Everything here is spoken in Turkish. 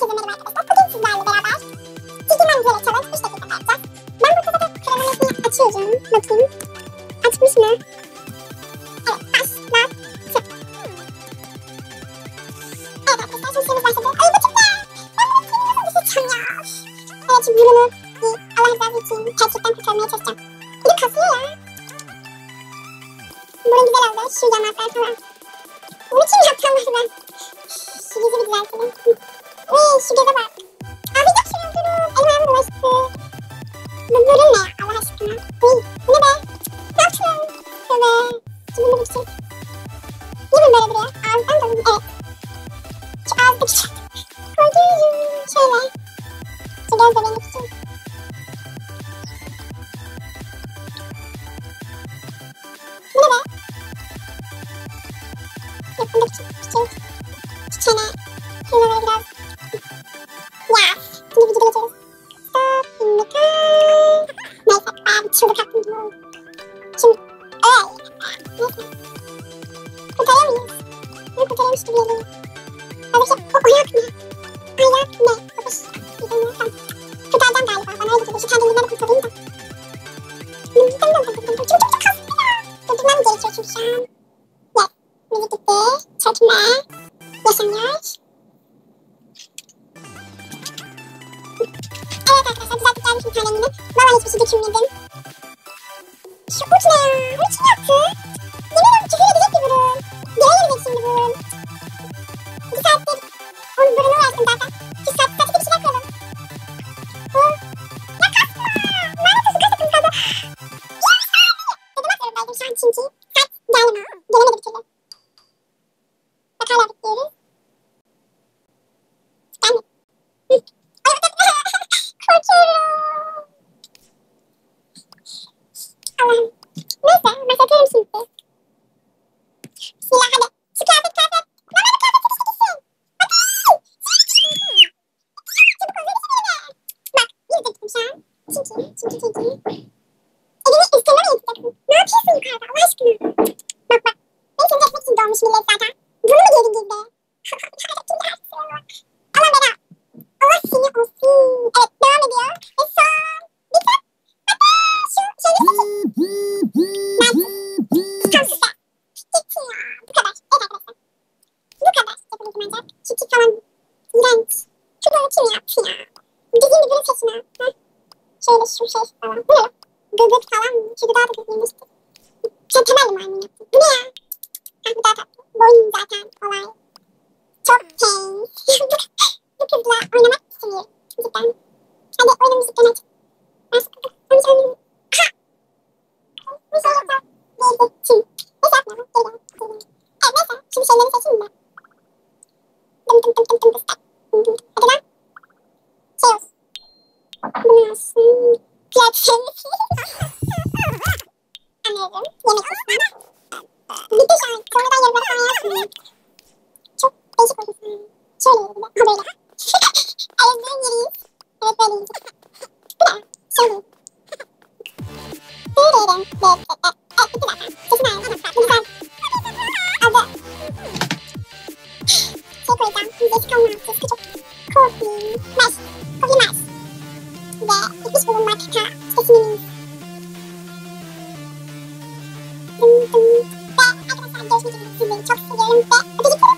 Herkese merhaba arkadaşlar. Bugün sizlerle beraber Çekilmem Güzel Challenge 3 dakikada yapacağız. Ben bu kafada kronometreyi açıyorum. Bakayım. Açmış mı? Evet, başlattım. Evet arkadaşlar, şimdi süremiz başladı. Ay bu çıktı. Ben bunu kırmızı düşeceğim ya. Evet, şimdi bunu bir Allah rızası için gerçekten kurtarmaya çalışacağım. Bir de kasıyor ya. Burun güzel oldu. Şu yanaklar falan. Bunu kim yaptı Allah'ım? Şu yüzü bir düzeltelim. Be? Yakında Şimdi evet. Kurtarıyor muyuz? Ne kurtarıyormuş gibi geliyor. Böyle şey koku yok mu? Ay yok mu? Kokuş. Kurtaracağım galiba. Bana öyle geliyor. Şu kendiliğinden kurtarayım da. Çok çok çok kasmıyor. Durdurmam gerekiyor çünkü şu an. Evet. Müzik gitti. Çekme. Yaşanıyor. Evet arkadaşlar düzelttik gelmişim kalemimi. Valla hiçbir şey düşünmedim. Uç ne ya? Uç mu yaptı? Yemin ederim küfür edecek bir burun. Yere gelecek şimdi burun. Bir saattir onun burunu uğraştım zaten. Bir saat saçı bir şey yapıyordum. Bu. Ya kasma. Lanet olsun dakika kaldı. Yarım saniye. Dedim atıyorum şu an çünkü. Saat gelme. Gelemedi bir türlü. Bak hala bekliyoruz. Çünkü çünkü çünkü. Elini üstüne mi? Ne yapıyorsun yukarıda Allah aşkına? Bak bak. Beni seni etmek için doğmuş millet zaten. Bunu mu geri girdi? Allah bela. Allah seni olsun. Evet devam ediyor. Ve son. Bir. Bu kadar. Evet arkadaşlar. Bu kadar yapabildim ancak. Tip falan iğrenç. Şu böyle kim yaptı ya? Bizim bir bunu seçin ha. Şöyle şu şey falan. Bu ne? Gıgık falan mı? Şu gıdağı da gıgıymıştı. Şey temel maymun yaptı. Bu ne ya? Ha bu daha tatlı. Boyun zaten olay. Çok. Şöyle bir de haberi. Çok seviyorum ve öpücük